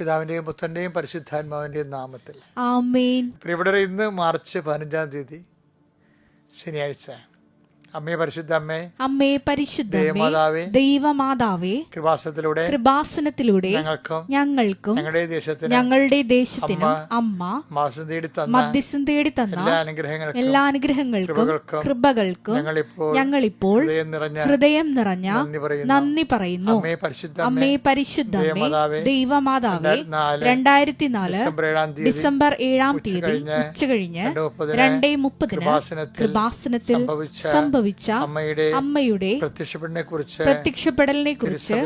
പിതാവിന്റെയും പുത്രന്റെയും പരിശുദ്ധാത്മാവിന്റെയും നാമത്തിൽ. പ്രിയപ്പെട്ടവരെ ഇന്ന് മാർച്ച് പതിനഞ്ചാം തീയതി ശനിയാഴ്ച. അമ്മയെ പരിശുദ്ധ അമ്മേ അമ്മേ പരിശുദ്ധ ദേവമാതാവേ ദൈവമാതാവേ കൃപാസനത്തിലൂടെ കൃപാസനത്തിലൂടെ ഞങ്ങൾക്കും ഞങ്ങൾക്കും ഞങ്ങളുടെ ദേശത്തിന് ഞങ്ങളുടെ ദേശത്തിനും അമ്മ മാസം തേടി തന്ന മധ്യസ്ഥം തേടി തന്ന എല്ലാ അനുഗ്രഹങ്ങൾക്കും എല്ലാ അനുഗ്രഹങ്ങൾക്കും കൃപകൾക്കും ഞങ്ങളിപ്പോൾ ഹൃദയം നിറഞ്ഞ നന്ദി പറയുന്നു. അമ്മേ പരിശുദ്ധ അമ്മേ ദേവമാതാവേ, രണ്ടായിരത്തി നാല് ഡിസംബർ ഏഴാം തീയതി ഉച്ച കഴിഞ്ഞ് രണ്ട് മുപ്പതിന് കൃപാസനത്തിൽ സംഭവിച്ച സംഭവിച്ച അമ്മയുടെ അമ്മയുടെ പ്രത്യക്ഷപ്പെടിനെ കുറിച്ച് പ്രത്യക്ഷപ്പെടലിനെ കുറിച്ച്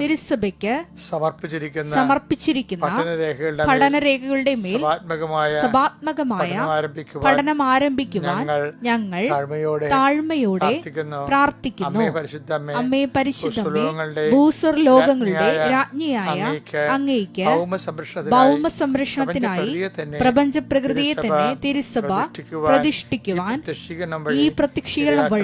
തിരുസഭയ്ക്ക് സമർപ്പിച്ചിരിക്കുന്ന സമർപ്പിച്ചിരിക്കുന്ന പഠനരേഖകളുടെ മേൽ സഭാത്മകമായ പഠനം ആരംഭിക്കുവാൻ ഞങ്ങൾ താഴ്മയോടെ പ്രാർത്ഥിക്കുന്നു. അമ്മയെ പരിശുദ്ധ അമ്മേ അമ്മേ പരിശുദ്ധമേ ഭൂസ്വർ ലോകങ്ങളുടെ രാജ്ഞിയായ അങ്ങേക്ക് ഭൗമ സംരക്ഷണത്തിനായി പ്രപഞ്ച പ്രകൃതിയെ തന്നെ തിരുസഭ പ്രതിഷ്ഠിക്കുവാൻ ഈ പ്രത്യക്ഷീകരണം വഴി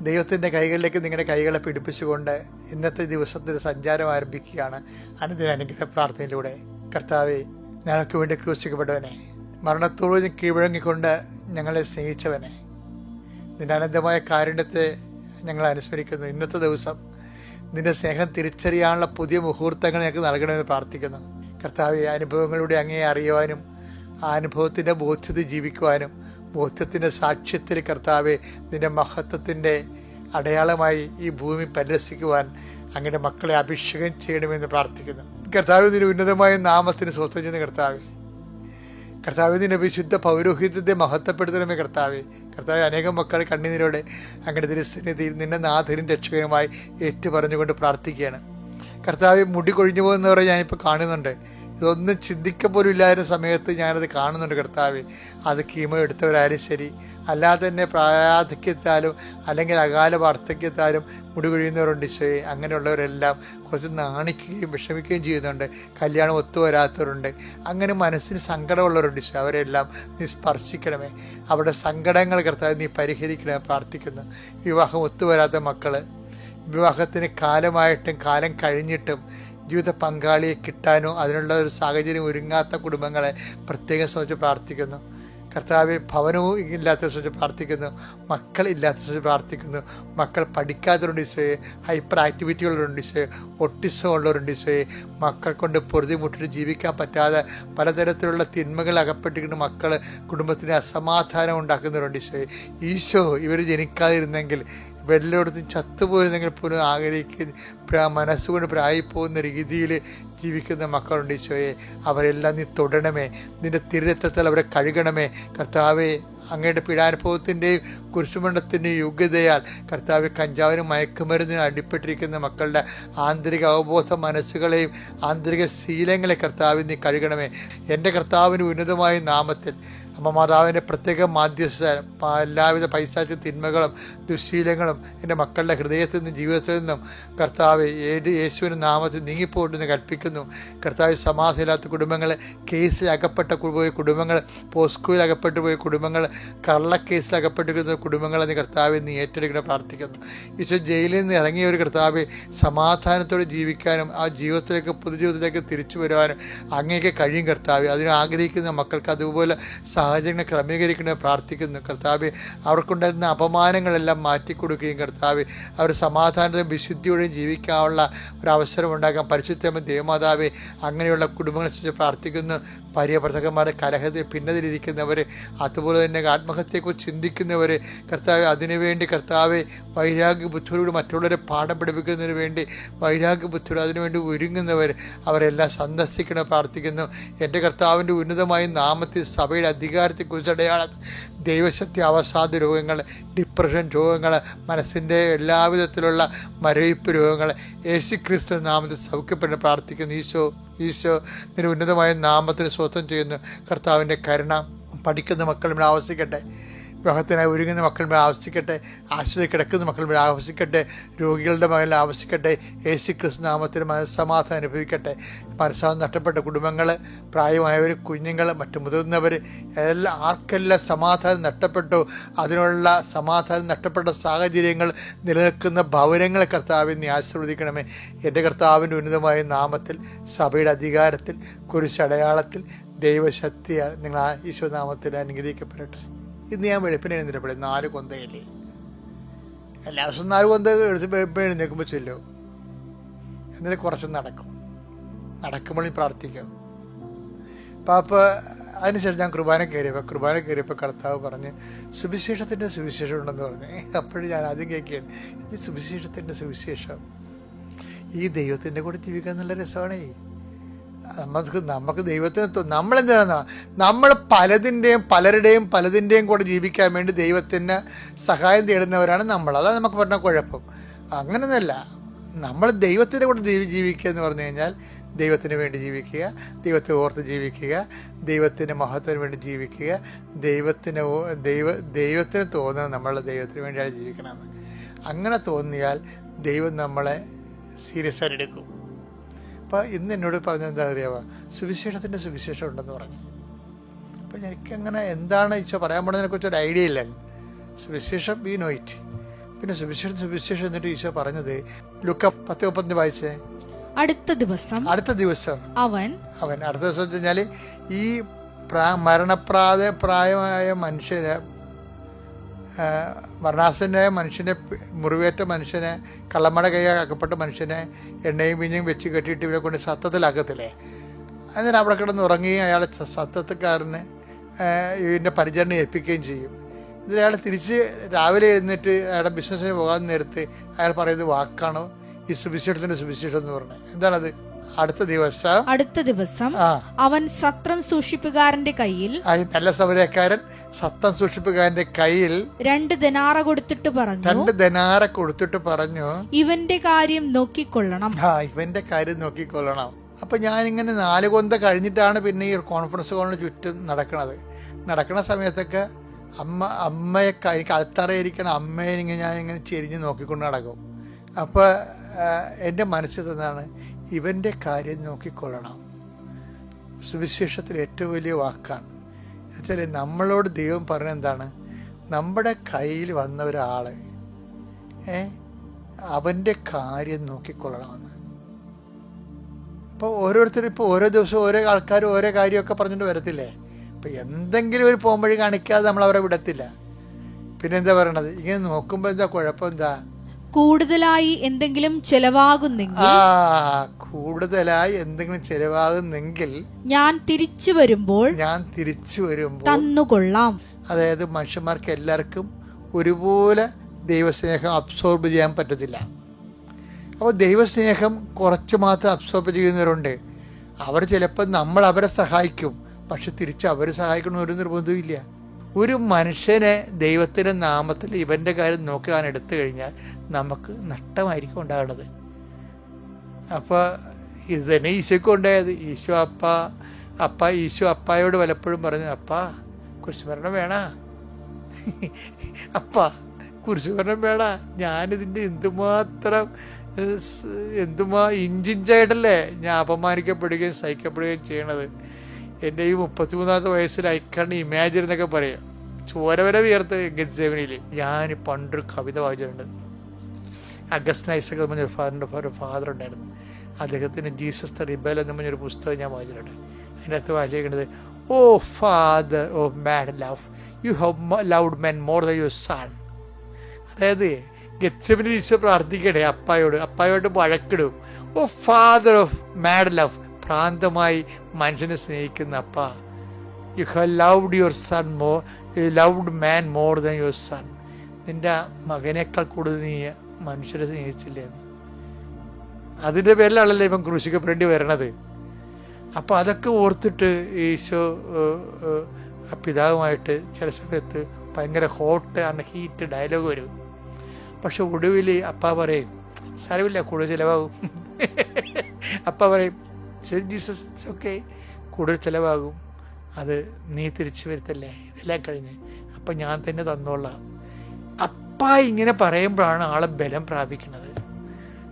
ദൈവത്തിന്റെ കൈകളിലേക്ക് നിങ്ങളുടെ കൈകളെ പിടിപ്പിച്ചുകൊണ്ട് ഇന്നത്തെ ദിവസത്തിന്റെ സഞ്ചാരം ആരംഭിക്കുകയാണ്. അനുദിന അനുഗ്രഹ പ്രാർത്ഥനയിലൂടെ. കർത്താവെ ഞങ്ങൾക്ക് വേണ്ടി ക്രൂശിക്കപ്പെട്ടവനെ മരണത്തോളം കീഴ്വഴങ്ങിക്കൊണ്ട് ഞങ്ങളെ സ്നേഹിച്ചവനെ നിന്റെ അനന്തമായ കാരുണ്യത്തെ ഞങ്ങൾ അനുസ്മരിക്കുന്നു. ഇന്നത്തെ ദിവസം നിന്റെ സ്നേഹം തിരിച്ചറിയാനുള്ള പുതിയ മുഹൂർത്തങ്ങൾ ഞങ്ങൾക്ക് നൽകണമെന്ന് പ്രാർത്ഥിക്കുന്നു. കർത്താവ് അനുഭവങ്ങളിലൂടെ അങ്ങേ അറിയുവാനും ആ അനുഭവത്തിന്റെ ബോധ്യത ജീവിക്കുവാനും ബോധ്യത്തിന്റെ സാക്ഷ്യത്തിൽ കർത്താവെ നിന്റെ മഹത്വത്തിന്റെ അടയാളമായി ഈ ഭൂമി പരിരസിക്കുവാൻ അങ്ങയുടെ മക്കളെ അഭിഷേകം ചെയ്യണമെന്ന് പ്രാർത്ഥിക്കുന്നു. കർത്താവ് നിന്റെ ഉന്നതമായ നാമത്തിന് സ്വത്വം ചെയ്യുന്ന കർത്താവ്. കർത്താവ് നിന്റെ വിശുദ്ധ പൗരോഹിത്യത്തെ മഹത്വപ്പെടുത്തണമേ കർത്താവ്. കർത്താവ് അനേകം മക്കൾ കണ്ണീരോടെ അങ്ങയുടെ തിരുസന്നിധിയിൽ നിന്നെ നാഥരും രക്ഷകരുമായി ഏറ്റു പറഞ്ഞുകൊണ്ട് പ്രാർത്ഥിക്കുകയാണ്. കർത്താവ് മുടി കൊഴിഞ്ഞു പോകുന്നവരെ ഞാനിപ്പോൾ കാണുന്നുണ്ട്. ഇതൊന്നും ചിന്തിക്ക പോലും ഇല്ലായിരുന്ന സമയത്ത് ഞാനത് കാണുന്നുണ്ട് കർത്താവ്. അത് കീമോ എടുത്തവരായാലും ശരി. അല്ലാതെ തന്നെ പ്രായാധിക്യത്താലും അല്ലെങ്കിൽ അകാല വാർദ്ധക്യത്താലും മുടി കൊഴിയുന്നവരുണ്ട് ഈശോയെ. അങ്ങനെയുള്ളവരെല്ലാം കുറച്ച് നാണിക്കുകയും വിഷമിക്കുകയും ചെയ്യുന്നുണ്ട്. കല്യാണം ഒത്തുവരാത്തവരുണ്ട് അങ്ങനെ മനസ്സിന് സങ്കടമുള്ളവരുണ്ട് ഈശോ. അവരെല്ലാം നീ സ്പർശിക്കണമേ. അവരുടെ സങ്കടങ്ങൾ കർത്താവ് നീ പരിഹരിക്കണമേ പ്രാർത്ഥിക്കുന്നു. വിവാഹം ഒത്തുവരാത്ത മക്കൾ വിവാഹത്തിന് കാലമായിട്ടും കാലം കഴിഞ്ഞിട്ടും ജീവിത പങ്കാളിയെ കിട്ടാനോ അതിനുള്ള ഒരു സാഹചര്യം ഒരുങ്ങാത്ത കുടുംബങ്ങളെ പ്രത്യേകം ശ്രമിച്ച് പ്രാർത്ഥിക്കുന്നു. കർത്താവ് ഭവനവും ഇല്ലാത്ത ശ്രമിച്ച് പ്രാർത്ഥിക്കുന്നു. മക്കൾ ഇല്ലാത്ത ശ്രമിച്ച് പ്രാർത്ഥിക്കുന്നു. മക്കൾ പഠിക്കാത്തവരുണ്ട് ഈശോയെ. ഹൈപ്പർ ആക്ടിവിറ്റികളുണ്ട് ഈശോയെ. ഒട്ടിസം ഉള്ളവരുണ്ട് ഈശോയെ. മക്കൾ കൊണ്ട് പൊറുതിമുട്ടിട്ട് ജീവിക്കാൻ പറ്റാതെ പലതരത്തിലുള്ള തിന്മകൾ അകപ്പെട്ടിരിക്കുന്ന മക്കൾ കുടുംബത്തിന് അസമാധാനം ഉണ്ടാക്കുന്നവരുണ്ട് ഈശോയെ. ഈശോ ഇവർ ജനിക്കാതിരുന്നെങ്കിൽ വെള്ളമെടുത്ത് ചത്തുപോയിരുന്നെങ്കിൽ പോലും ആഗ്രഹിക്കുന്ന മനസ്സുകൊണ്ട് പ്രായിപ്പോകുന്ന രീതിയിൽ ജീവിക്കുന്ന മക്കളുണ്ട് ഈശോയെ. അവരെല്ലാം നീ തൊടണമേ. നിന്റെ തിരുരത്വത്തിൽ അവരെ കഴുകണമേ. കർത്താവെ അങ്ങയുടെ പീഡാനുഭവത്തിന്റെയും കുരിശുമണ്ഡത്തിന്റെയും യോഗ്യതയാൽ കർത്താവ് കഞ്ചാവിനും മയക്കുമരുന്നിനും അടിപ്പെട്ടിരിക്കുന്ന മക്കളുടെ ആന്തരിക അവബോധ മനസ്സുകളെയും ആന്തരിക ശീലങ്ങളെ കർത്താവിന് നീ കഴുകണമേ. എന്റെ കർത്താവിന് ഉന്നതമായ നാമത്തിൽ അമ്മ മാതാവിന്റെ പ്രത്യേക മാധ്യസ്ഥ എല്ലാവിധ പൈശാചിക തിന്മകളും ദുശീലങ്ങളും എന്റെ മക്കളുടെ ഹൃദയത്തിൽ നിന്നും ജീവിതത്തിൽ നിന്നും കർത്താവ് ഏത് യേശുവിന്റെ നാമത്തിൽ നീങ്ങിപ്പോട്ടെന്ന് കൽപ്പിക്കുന്നു. കർത്താവ് സമാധിയില്ലാത്ത കുടുംബങ്ങൾ കേസിൽ അകപ്പെട്ട പോയ കുടുംബങ്ങൾ പോസ്കോയിൽ അകപ്പെട്ടു പോയ കുടുംബങ്ങൾ കള്ളക്കേസിൽ അകപ്പെട്ടിരിക്കുന്ന കുടുംബങ്ങളെ നീ കർത്താവ് നീ ഏറ്റെടുക്കണം പ്രാർത്ഥിക്കുന്നു. ഈശോ ജയിലിൽ നിന്ന് ഇറങ്ങിയ ഒരു കർത്താവ് സമാധാനത്തോടെ ജീവിക്കാനും ആ ജീവിതത്തിലേക്ക് പുതുജീവിതത്തിലേക്ക് തിരിച്ചു വരുവാനും അങ്ങേക്ക് കഴിയും കർത്താവ്. അതിന് ആഗ്രഹിക്കുന്ന മക്കൾക്ക് അതുപോലെ സാഹചര്യങ്ങൾ ക്രമീകരിക്കണേ പ്രാർത്ഥിക്കുന്നു. കർത്താവ് അവർക്കുണ്ടായിരുന്ന അപമാനങ്ങളെല്ലാം മാറ്റിക്കൊടുക്കുകയും കർത്താവ് അവർ സമാധാനത്തിലും വിശുദ്ധിയോടെയും ജീവിക്കാനുള്ള ഒരു അവസരം ഉണ്ടാക്കാൻ പരിശുദ്ധമ ദേവമാതാവെ അങ്ങനെയുള്ള കുടുംബങ്ങളെ കുറിച്ച് പ്രാർത്ഥിക്കുന്നു. പര്യവർത്തകന്മാരുടെ കലഹത്തിൽ ഭിന്നതയിലിരിക്കുന്നവർ അതുപോലെ തന്നെ ആത്മഹത്യയെക്കുറിച്ച് ചിന്തിക്കുന്നവർ കർത്താവ് അതിനുവേണ്ടി കർത്താവ് വൈരാഗ്യ ബുദ്ധിയോട് മറ്റുള്ളവരെ പാഠം പഠിപ്പിക്കുന്നതിന് വേണ്ടി വൈരാഗ്യ ബുദ്ധിയോട് അതിനുവേണ്ടി ഒരുങ്ങുന്നവർ അവരെല്ലാം സന്ദർശിക്കണം പ്രാർത്ഥിക്കുന്നു. എന്റെ കർത്താവിന്റെ ഉന്നതമായ നാമത്തിൽ സഭയുടെ അധികാരത്തെക്കുറിച്ച് അടയാളം ദൈവശക്തി അവസാദ രോഗങ്ങൾ ഡിപ്രഷൻ രോഗങ്ങൾ മനസ്സിന്റെ എല്ലാവിധത്തിലുള്ള മരവിപ്പ് രോഗങ്ങൾ. യേശു ക്രിസ്തു നാമത്തിൽ സൗഖ്യപ്പെട്ട് പ്രാർത്ഥിക്കുന്നു. ഈശോ ഈശോ നിന്റെ ഉന്നതമായ നാമത്തിന് സ്വത്വം ചെയ്യുന്നു. കർത്താവിന്റെ കരുണ പഠിക്കുന്ന ഇവിടെ ആവശ്യിക്കട്ടെ വിവാഹത്തിനായി ഒരുങ്ങുന്ന മക്കൾ മേൽ ആവശ്യിക്കട്ടെ ആശ്രയ കിടക്കുന്ന മക്കൾ മേൽ ആവശ്യിക്കട്ടെ രോഗികളുടെ മകളിൽ ആവശ്യിക്കട്ടെ യേശു ക്രിസ്തു നാമത്തിന് മനസ്സമാധാനം അനുഭവിക്കട്ടെ. മനസ്സാധം നഷ്ടപ്പെട്ട കുടുംബങ്ങൾ പ്രായമായവർ കുഞ്ഞുങ്ങൾ മറ്റു മുതിർന്നവർ എല്ലാം ആർക്കെല്ലാം സമാധാനം നഷ്ടപ്പെട്ടു അതിനുള്ള സമാധാനം നഷ്ടപ്പെട്ട സാഹചര്യങ്ങൾ നിലനിൽക്കുന്ന ഭവനങ്ങളെ കർത്താവിനെ ആശീർവദിക്കണമേ. എന്റെ കർത്താവിന്റെ ഉന്നതമായ നാമത്തിൽ സഭയുടെ അധികാരത്തിൽ കുരിശടയാളത്തിൽ ദൈവശക്തിയാൽ നിങ്ങൾ ആ ഈശ്വരനാമത്തിൽ അനുഗ്രഹിക്കപ്പെടട്ടെ. ഇന്ന് ഞാൻ വെളുപ്പിനെ എഴുന്നേറ്റപ്പോഴേ നാല് കൊന്തയില്ലേ? എല്ലാ ദിവസവും നാല് കൊന്ത എടുത്ത് എഴുന്നേൽക്കുമ്പോൾ ചെല്ലും. എന്നിട്ട് കുറച്ച് നടക്കും. നടക്കുമ്പോൾ പ്രാർത്ഥിക്കാം. പാപ്പ അതിനുശേഷം ഞാൻ കുർബാന കയറിയപ്പോൾ കുർബാന കയറിയപ്പോൾ കർത്താവ് പറഞ്ഞ് സുവിശേഷത്തിന്റെ സുവിശേഷം ഉണ്ടെന്ന് പറഞ്ഞു. അപ്പോഴും ഞാൻ ആദ്യം കേൾക്കുകയാണ് ഇത് സുവിശേഷത്തിന്റെ സുവിശേഷം. ഈ ദൈവത്തിന്റെ കൂടെ ജീവിക്കാൻ നല്ല രസമാണേ. നമുക്ക് നമുക്ക് ദൈവത്തിന് നമ്മളെന്തിനാണ്? നമ്മൾ പലതിന്റെയും പലരുടെയും പലതിന്റെയും കൂടെ ജീവിക്കാൻ വേണ്ടി ദൈവത്തിന് സഹായം തേടുന്നവരാണ് നമ്മൾ. അതാണ് നമുക്ക് പറഞ്ഞ കുഴപ്പം. അങ്ങനെയൊന്നുമല്ല നമ്മൾ ദൈവത്തിന്റെ കൂടെ ജീവി- ജീവിക്കുക എന്ന് പറഞ്ഞു കഴിഞ്ഞാൽ ദൈവത്തിന് വേണ്ടി ജീവിക്കുക ദൈവത്തെ ഓർത്ത് ജീവിക്കുക ദൈവത്തിന്റെ മഹത്വത്തിന് വേണ്ടി ജീവിക്കുക ദൈവത്തിന് ദൈവ ദൈവത്തിന് തോന്നുന്നത് നമ്മൾ ദൈവത്തിന് വേണ്ടിയാണ് ജീവിക്കണമെന്ന്. അങ്ങനെ തോന്നിയാൽ ദൈവം നമ്മളെ സീരിയസ് ആയിട്ട് എടുക്കും. അപ്പോൾ ഇന്ന് എന്നോട് പറഞ്ഞ എന്താ അറിയാമോ സുവിശേഷത്തിന്റെ സുവിശേഷം ഉണ്ടെന്ന് പറഞ്ഞു. അപ്പോൾ എനിക്കങ്ങനെ എന്താണ് ഈശോ പറയാൻ പോണതിനെ കുറിച്ച് ഒരു ഐഡിയ ഇല്ല. സുവിശേഷം ബി നോ ഇറ്റ്. പിന്നെ സുവിശേഷം സുവിശേഷം എന്നിട്ട് ഈശോ പറഞ്ഞത് ലുക്ക പത്ത് മുപ്പത്തിന് വായിച്ചേ? അടുത്ത ദിവസം അടുത്ത ദിവസം. അവൻ അവൻ അടുത്ത ദിവസം വെച്ച് കഴിഞ്ഞാൽ ഈ പ്രാ മരണപ്രായ പ്രായമായ മനുഷ്യനെ ആ, മരണാസനായ മനുഷ്യനെ മുറിവേറ്റ മനുഷ്യനെ കള്ളമട കൈ അകപ്പെട്ട മനുഷ്യനെ എണ്ണയും പിഞ്ഞും വെച്ച് കെട്ടിയിട്ട് ഇവരെ കൊണ്ട് സത്തത്തിലാക്കത്തില്ലേ അതിന് അവിടെ കിടന്ന് ഉറങ്ങുകയും അയാൾ സത്തത്തുകാരന് ഇതിന്റെ പരിചരണം ഏൽപ്പിക്കുകയും ചെയ്യും. ഇതിൽ അയാൾ തിരിച്ച് രാവിലെ എഴുന്നേറ്റ് അയാളുടെ ബിസിനസ്സിന് പോകാൻ നേരത്ത് അയാൾ പറയുന്നത് വാക്കാണോ? ഈ സുവിശേഷത്തിന്റെ സുവിശേഷം എന്ന് പറഞ്ഞത് എന്താണത്? അടുത്ത ദിവസം അടുത്ത ദിവസം അവൻ സത്രം സൂക്ഷിപ്പുകാരന്റെ കയ്യിൽ നല്ല സമരക്കാരൻ സത്തം സൂക്ഷിപ്പുകാരന്റെ കയ്യിൽ രണ്ട് ദിനാറ കൊടുത്തിട്ട് പറഞ്ഞു. രണ്ട് ദനാറ കൊടുത്തിട്ട് പറഞ്ഞു ഇവന്റെ കാര്യം നോക്കിക്കൊള്ളണം. ആ ഇവന്റെ കാര്യം നോക്കിക്കൊള്ളണം. അപ്പൊ ഞാനിങ്ങനെ നാല് കൊന്ത കഴിഞ്ഞിട്ടാണ് പിന്നെ ഈ കോൺഫറൻസ് ഹോളിന് ചുറ്റും നടക്കണത്. നടക്കുന്ന സമയത്തൊക്കെ അമ്മ അമ്മയെ എനിക്ക് അത്തറയിരിക്കണ അമ്മയെ ഇങ്ങനെ ഞാൻ ഇങ്ങനെ ചെരിഞ്ഞ് നോക്കിക്കൊണ്ട് നടക്കും. അപ്പോൾ എന്റെ മനസ്സിൽ തന്നാണ് ഇവന്റെ കാര്യം നോക്കിക്കൊള്ളണം. സുവിശേഷത്തിൽ ഏറ്റവും വലിയ വാക്കാണ് എന്നുവെച്ചാൽ നമ്മളോട് ദൈവം പറഞ്ഞ എന്താണ്? നമ്മുടെ കയ്യിൽ വന്ന ഒരാൾ ഏ അവന്റെ കാര്യം നോക്കിക്കൊള്ളണമെന്ന്. ഇപ്പോൾ ഓരോരുത്തരും ഇപ്പോൾ ഓരോ ദിവസവും ഓരോ ആൾക്കാർ ഓരോ കാര്യമൊക്കെ പറഞ്ഞിട്ട് വരത്തില്ലേ? അപ്പം എന്തെങ്കിലും ഒരു പോംവഴി കാണിക്കാതെ നമ്മൾ അവരെ വിടത്തില്ല. പിന്നെന്താ പറയണത്? ഇങ്ങനെ നോക്കുമ്പോൾ എന്താ കുഴപ്പം? എന്താ? കൂടുതലായി എന്തെങ്കിലും ചെലവാകുന്നെങ്കിൽ കൂടുതലായി എന്തെങ്കിലും ചെലവാകുന്നെങ്കിൽ ഞാൻ തിരിച്ചു വരുമ്പോൾ ഞാൻ തിരിച്ചു വരുമ്പോൾ തന്നുകൊള്ളാം. അതായത് മനുഷ്യന്മാർക്ക് എല്ലാവർക്കും ഒരുപോലെ ദൈവസ്നേഹം അബ്സോർബ് ചെയ്യാൻ പറ്റത്തില്ല. അപ്പോൾ ദൈവസ്നേഹം കുറച്ച് മാത്രം അബ്സോർബ് ചെയ്യുന്നവരുണ്ട്. അവർ ചിലപ്പോൾ നമ്മൾ അവരെ സഹായിക്കും. പക്ഷെ തിരിച്ച് അവരെ സഹായിക്കണം ഒരു നിർബന്ധവും ഇല്ല ഒരു മനുഷ്യനെ ദൈവത്തിന്റെ നാമത്തിൽ ഇവന്റെ കാര്യം നോക്കാൻ എടുത്തു കഴിഞ്ഞാൽ നമുക്ക് നഷ്ടമായിരിക്കും ഉണ്ടാകുന്നത്. അപ്പോൾ ഇത് തന്നെ ഈശോയ്ക്ക് ഉണ്ടായത്. ഈശോ അപ്പ അപ്പ ഈശോ അപ്പായോട് പലപ്പോഴും പറഞ്ഞു അപ്പ കുരിശുമരണം വേണ. അപ്പ കുരിശുമരണം വേണ. ഞാനിതിന്റെ എന്തുമാത്രം എന്തുമാ ഇഞ്ചിഞ്ചായിട്ടല്ലേ ഞാൻ അപമാനിക്കപ്പെടുകയും സഹിക്കപ്പെടുകയും ചെയ്യണത്? എന്റെ ഈ മുപ്പത്തിമൂന്നാമത്തെ വയസ്സിൽ ഐക്കണ്ട് ഇമാജിൻ എന്നൊക്കെ പറയാം. ചോര വരെ വിയർത്ത് ഗെറ്റ്സേവനിൽ ഞാൻ പണ്ടൊരു കവിത വായിച്ചിട്ടുണ്ട്. അഗസ്റ്റ് നൈസക് എന്ന് പറഞ്ഞൊരു ഫാദറിന്റെ ഒരു ഫാദർ ഉണ്ടായിരുന്നു. അദ്ദേഹത്തിന് ജീസസ് ദ റിബൽ എന്ന് പറഞ്ഞൊരു പുസ്തകം ഞാൻ വായിച്ചിട്ടുണ്ട്. അതിന്റെ അകത്ത് വായിച്ചിരിക്കുന്നത് O father O man love you have loved men more than your son അതായത് ഗെറ്റ്സെമിന് ഈശോ പ്രാർത്ഥിക്കണേ അപ്പായോട് അപ്പായോട് വഴക്കിടും. O father of mad love ഭ്രാന്തമായി മനുഷ്യനെ സ്നേഹിക്കുന്ന അപ്പ. You have loved your son more loved man more than your son നിന്റെ മകനേക്കാൾ കൂടുതൽ നീ മനുഷ്യരെ സ്നേഹിച്ചില്ലേ. അതിന്റെ പേരിലാണല്ലോ ഇപ്പം ക്രൂശിക്കപ്പെടേണ്ടി വരണത്. അപ്പോൾ അതൊക്കെ ഓർത്തിട്ട് ഈശോ പിതാവുമായിട്ട് ചില സമയത്ത് ഭയങ്കര ഹോട്ട് ആൻഡ് ഹീറ്റ് ഡയലോഗ് വരും. പക്ഷെ ഒടുവിൽ അപ്പ പറയും സാരമില്ല കൂടുതൽ ചിലവാകും. അപ്പ പറയും ശരി ജീസസ് ഓക്കെ കൂടുതൽ ചിലവാകും. അത് നീ തിരിച്ചു വരുത്തല്ലേ? ഇതെല്ലാം കഴിഞ്ഞ്. അപ്പം ഞാൻ തന്നെ തന്നോളാം. അപ്പ ഇങ്ങനെ പറയുമ്പോഴാണ് ആളെ ബലം പ്രാപിക്കുന്നത്.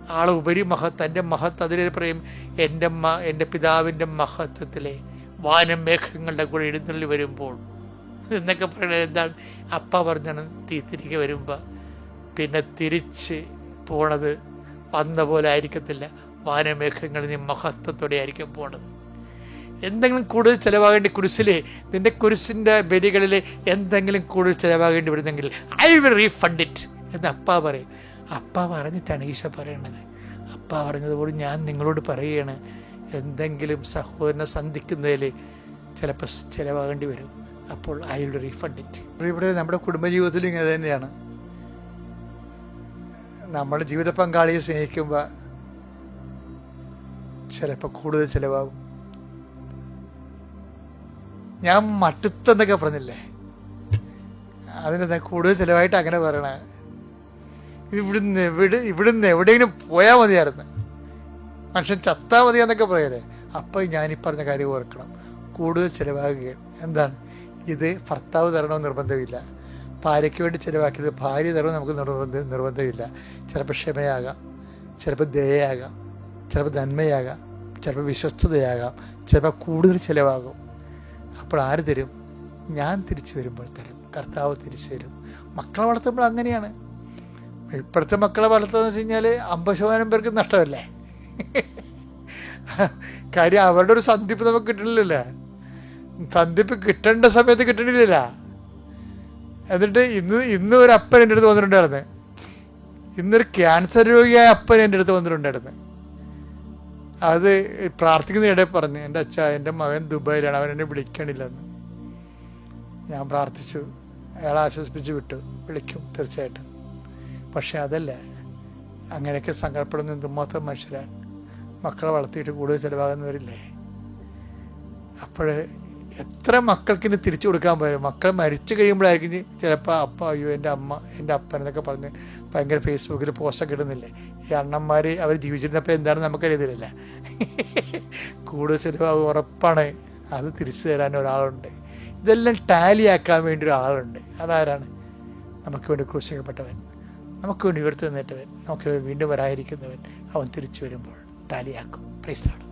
ആളെ ഉപരി മഹത്ത് എന്റെ മഹത്ത് അതിൽ പറയും എന്റെ മ എന്റെ പിതാവിന്റെ മഹത്വത്തിലെ വാനം മേഘങ്ങളുടെ കൂടെ എഴുന്നള്ളി വരുമ്പോൾ. എന്നൊക്കെ പറയുന്നത് എന്താണ്? അപ്പ പറഞ്ഞാണ് തീ തിരികെ വരുമ്പോൾ പിന്നെ തിരിച്ച് പോണത് വന്ന പോലെ ആയിരിക്കത്തില്ല. വാനമേഘങ്ങളിൽ നീ മഹത്വത്തോടെ ആയിരിക്കും പോണത്. എന്തെങ്കിലും കൂടുതൽ ചിലവാകേണ്ടി കുരിശിലെ നിന്റെ കുരിശിന്റെ ബലികളിൽ എന്തെങ്കിലും കൂടുതൽ ചിലവാകേണ്ടി വരുന്നെങ്കിൽ ഐ വിൽ റീഫണ്ട് ഇറ്റ് എന്ന് അപ്പ പറയും. അപ്പ പറഞ്ഞിട്ടാണ് ഈശോ പറയണത്. അപ്പ പറഞ്ഞതുപോലെ ഞാൻ നിങ്ങളോട് പറയുകയാണ് എന്തെങ്കിലും സഹോദരനെ സന്ധിക്കുന്നതിൽ ചിലപ്പോൾ ചിലവാകേണ്ടി വരും. അപ്പോൾ ഐ വിൽ റീഫണ്ട് ഇറ്റ് ഇവിടെ നമ്മുടെ കുടുംബജീവിതത്തിലും ഇങ്ങനെ തന്നെയാണ്. നമ്മൾ ജീവിത പങ്കാളിയെ സ്നേഹിക്കുമ്പോൾ ചിലപ്പോൾ കൂടുതൽ ചിലവാകും. ഞാൻ മട്ടുത്തെന്നൊക്കെ പറഞ്ഞില്ലേ? അതിനെന്താ കൂടുതൽ ചിലവായിട്ട് അങ്ങനെ പറയണേ? ഇവിടുന്ന് എവിടെ ഇവിടുന്ന് എവിടെയെങ്കിലും പോയാൽ മതിയായിരുന്നു. മനുഷ്യൻ ചത്താൽ മതി എന്നൊക്കെ പറയല്ലേ? അപ്പം ഞാൻ ഈ പറഞ്ഞ കാര്യം ഓർക്കണം. കൂടുതൽ ചിലവാകുകയാണ്. എന്താണ്? ഇത് ഭർത്താവ് തരണമെന്ന് നിർബന്ധമില്ല. ഭാര്യയ്ക്ക് വേണ്ടി ചിലവാക്കിയത് ഭാര്യ തരണം നമുക്ക് നിർബന്ധ നിർബന്ധമില്ല. ചിലപ്പോൾ ക്ഷമയാകാം. ചിലപ്പോൾ ദയയാകാം. ചിലപ്പോൾ നന്മയാകാം ചിലപ്പോൾ വിശ്വസ്തതയാകാം ചിലപ്പോൾ കൂടുതൽ ചിലവാകും. അപ്പോൾ ആര് തരും? ഞാൻ തിരിച്ചു വരുമ്പോൾ തരും. കർത്താവ് തിരിച്ചു തരും. മക്കളെ വളർത്തുമ്പോൾ അങ്ങനെയാണ്. ഇപ്പോഴത്തെ മക്കളെ വളർത്തുന്നത് വെച്ച് കഴിഞ്ഞാൽ അമ്പത് ശതമാനം പേർക്ക് നഷ്ടമല്ലേ? കാര്യം അവരുടെ ഒരു സന്ധിപ്പ് നമുക്ക് കിട്ടണില്ലല്ലേ. സന്ധിപ്പ് കിട്ടേണ്ട സമയത്ത് കിട്ടണില്ല എന്നിട്ട് ഇന്ന് ഇന്ന് ഒരു അപ്പൻ എന്റെ അടുത്ത് വന്നിട്ടുണ്ടായിരുന്നു. ഇന്നൊരു ക്യാൻസർ രോഗിയായ അപ്പൻ എന്റെ അടുത്ത് വന്നിട്ടുണ്ടായിരുന്നു. അത് പ്രാർത്ഥിക്കുന്നതിടെ പറഞ്ഞു എന്റെ അച്ഛ എന്റെ മകൻ ദുബായിലാണ് അവൻ എന്നെ വിളിക്കണില്ലെന്ന്. ഞാൻ പ്രാർത്ഥിച്ചു അയാൾ ആശ്വസിപ്പിച്ച് വിട്ടു വിളിക്കും തീർച്ചയായിട്ടും. പക്ഷെ അതല്ല അങ്ങനെയൊക്കെ സങ്കടപ്പെടുന്ന എന്തുമാത്രം മനുഷ്യരാണ്. മക്കളെ വളർത്തിയിട്ട് കൂടുതൽ ചിലവാകുന്നവരില്ലേ? അപ്പോൾ എത്ര മക്കൾക്ക് ഇനി തിരിച്ചു കൊടുക്കാൻ പറ്റും? മക്കൾ മരിച്ചു കഴിയുമ്പോഴായിരിക്കും ചിലപ്പോൾ അപ്പ അയ്യോ എന്റെ അമ്മ എന്റെ അപ്പൻ എന്നൊക്കെ പറഞ്ഞ് ഭയങ്കര ഫേസ്ബുക്കിൽ പോസ്റ്റൊക്കെ ഇടുന്നില്ലേ? ഈ അണ്ണന്മാർ അവർ ജീവിച്ചിരുന്നപ്പോൾ എന്താണെന്ന് നമുക്കറിയത്തില്ല കൂടുതൽ ചിലവ് ഉറപ്പാണ്. അത് തിരിച്ചു തരാൻ ഒരാളുണ്ട്. ഇതെല്ലാം ടാലിയാക്കാൻ വേണ്ടി ഒരാളുണ്ട്. അതാരാണ്? നമുക്ക് വേണ്ടി ക്രൂശിക്കപ്പെട്ടവൻ. നമുക്ക് വേണ്ടി ഉയർത്തു നിന്നിട്ടവൻ നമുക്ക് വീണ്ടും വരാതിരിക്കുന്നവൻ അവൻ തിരിച്ചു വരുമ്പോൾ ടാലിയാക്കും പ്രൈസ്താണ്